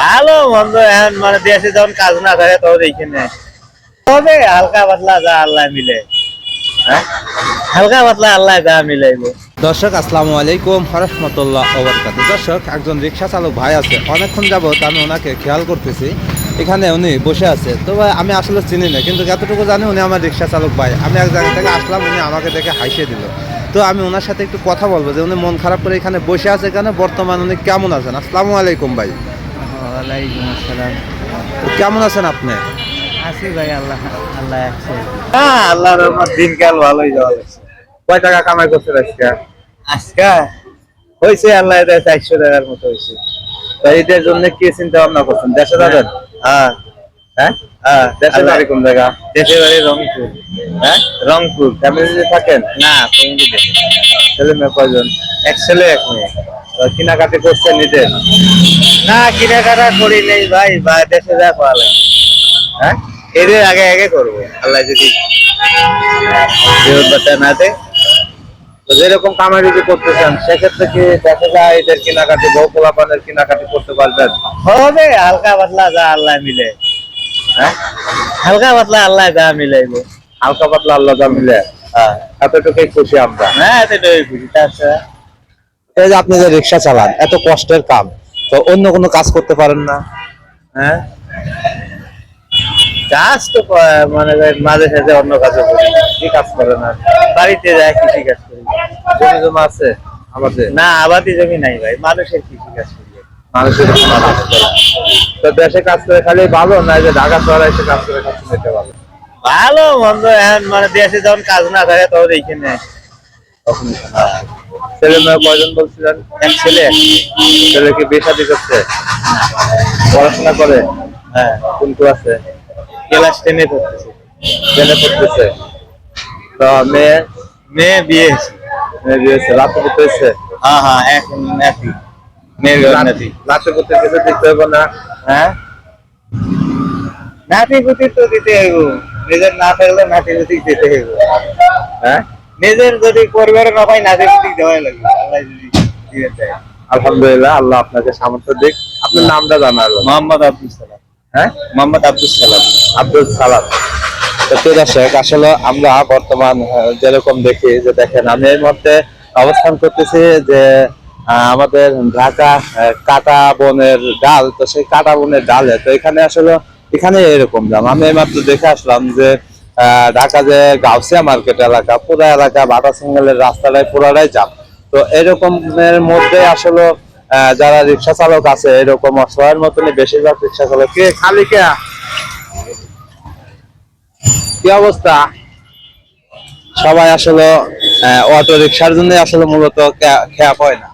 ভালো মন্দ এখন মানে দেশে যখন কাজ না থাকে তখন এইখানে। তবে হালকা পাতলা যা আল্লাহ মিলে। হ্যাঁ? হালকা পাতলা আল্লাহ যা মিলাইবো। দর্শক, আসসালামু আলাইকুম রহমতুল্লাহ ওবরকাত। দর্শক, একজন রিক্সা চালক ভাই আছে। অনেকক্ষণ যাবত আমি ওনাকে খেয়াল করতেছি। এখানে উনি বসে আছে। তো ভাই, আমি আসলে চিনি না, কিন্তু যতটুকু জানি উনি আমার রিক্সা চালক ভাই। আমি এক জায়গা থেকে আসলাম, উনি আমাকে দেখে হাসিয়ে দিল। তো আমি ওনার সাথে একটু কথা বলব যে উনি মন খারাপ করে এখানে বসে আছে কেন? বর্তমান উনি কেমন আছেন? আসসালামু আলাইকুম ভাই। ওয়ালাইকুম আসসালাম। কেমন আছেন আপনি? আছি ভাই আল্লাহ আল্লাহ আছে হ্যাঁ আল্লাহর রহমত দিনকাল ভালোই যাওয়া লাগছে কয় টাকা কামাই করছেন আজকে? আজকে? হয়েছে আল্লাহ চারশো টাকার মতো হয়েছে। তাই এটার জন্য কি চিন্তা ভাবনা করছেন? দেশে যাবেন? হ্যাঁ। হ্যাঁ? হ্যাঁ দেশে আল্লাহ- বাড়ি কোন জায়গা? দেশের বাড়ি রংপুর। হ্যাঁ? রংপুর। ফ্যামিলিতে থাকেন? না ফ্যামিলি ছেলে মেয়ে কয়জন? এক ছেলে এক মেয়ে। কেনাকাটি করছেন নিজের? না কেনাকাটা করি নেই ভাই বা দেশে যা পাওয়া লাগে। হ্যাঁ? এদের আগে আগে করব। আল্লাহ যদি জীবন বাচ্চা না দেয়? যেরকম কামাই যদি করতেছেন সেক্ষেত্রে কি দেখা যায় এদের কেনাকাটি বউ পোলাপানের কেনাকাটি করতে পারবেন? হবে হালকা পাতলা যা আল্লাহ মিলে। হালকা পাতলা আল্লাহ যা মিলাইবো। হালকা পাতলা আল্লাহ যা মিলে হ্যাঁ। এতটুকুই খুশি আমরা। হ্যাঁ এতটাই খুশি এই যে আপনি যে রিক্সা চালান এত কষ্টের কাম তো অন্য কোনো কাজ করতে পারেন না? হ্যাঁ? কাজ তো মানে মাঝে সাঝে অন্য কাজও করি কি কাজ করেন আর? বাড়িতে যায় কৃষি কাজ করি? জমি জমা আছে? আমাদের? না আবাদি জমি নাই ভাই মানুষের কৃষি কাজ করি? মানুষের করে। তো দেশে কাজ করে খালি ভালো না যে ঢাকা শহরে এসে কাজ করে কাজ নিতে ভালো ভালো মন্দ এখন মানে দেশে যখন কাজ না থাকে তখন এইখানে। তখন ছেলে মেয়ে কয়জন বলছিলেন এক ছেলে। ছেলে কি বিয়ে শাদী করছে? পড়াশোনা করে? হ্যাঁ। কোন ক্লাসে? ক্লাস টেনে পড়তেছে। জেনে পড়তেছে। তো মেয়ে? মেয়ে বিয়ে মেয়ে বিয়েছে রাতে পড়তে হয়েছে হ্যাঁ হ্যাঁ এক নাতি মেয়ের ঘর নাতি রাতে পড়তে কিছু দিতে হবে না। হ্যাঁ? নাতি পুতি তো দিতে হইব। নিজের না থাকলে নাতি পুতি দিতে হইব। হ্যাঁ? নিজের যদি পরিবারে না পাই নাতি পুতি দেওয়াই লাগবে আল্লাহ যদি দিয়ে দেয়। আলহামদুলিল্লাহ আল্লাহ আপনাকে সামর্থ্য দিক। আপনার নামটা জানালো মোহাম্মদ আব্দুল সালাম। হ্যাঁ? মোহাম্মদ আব্দুল সালাম। আব্দুল সালাম। তো দর্শক আসলে আমরা বর্তমান যেরকম দেখি যে দেখেন আমি এই মুহূর্তে অবস্থান করতেছি যে আমাদের ঢাকা কাটা বনের ডাল, তো সেই কাটা বনের ডালে, তো এখানে আসলে এখানে এরকম দাম আমি এইমাত্র দেখে আসলাম যে ঢাকা যে গাউসিয়া মার্কেট এলাকা, পুরা এলাকা বাটা সিঙ্গেলের রাস্তাটায় পুরাটাই জাম। তো এরকমের মধ্যে আসলে যারা রিক্সা চালক আছে, এরকম অসহায়ের মতনই বেশিরভাগ রিক্সা চালক। কে খালি কে? কি অবস্থা? সবাই আসলে অটো রিক্সার জন্য আসলে মূলত খেয়া পায় না।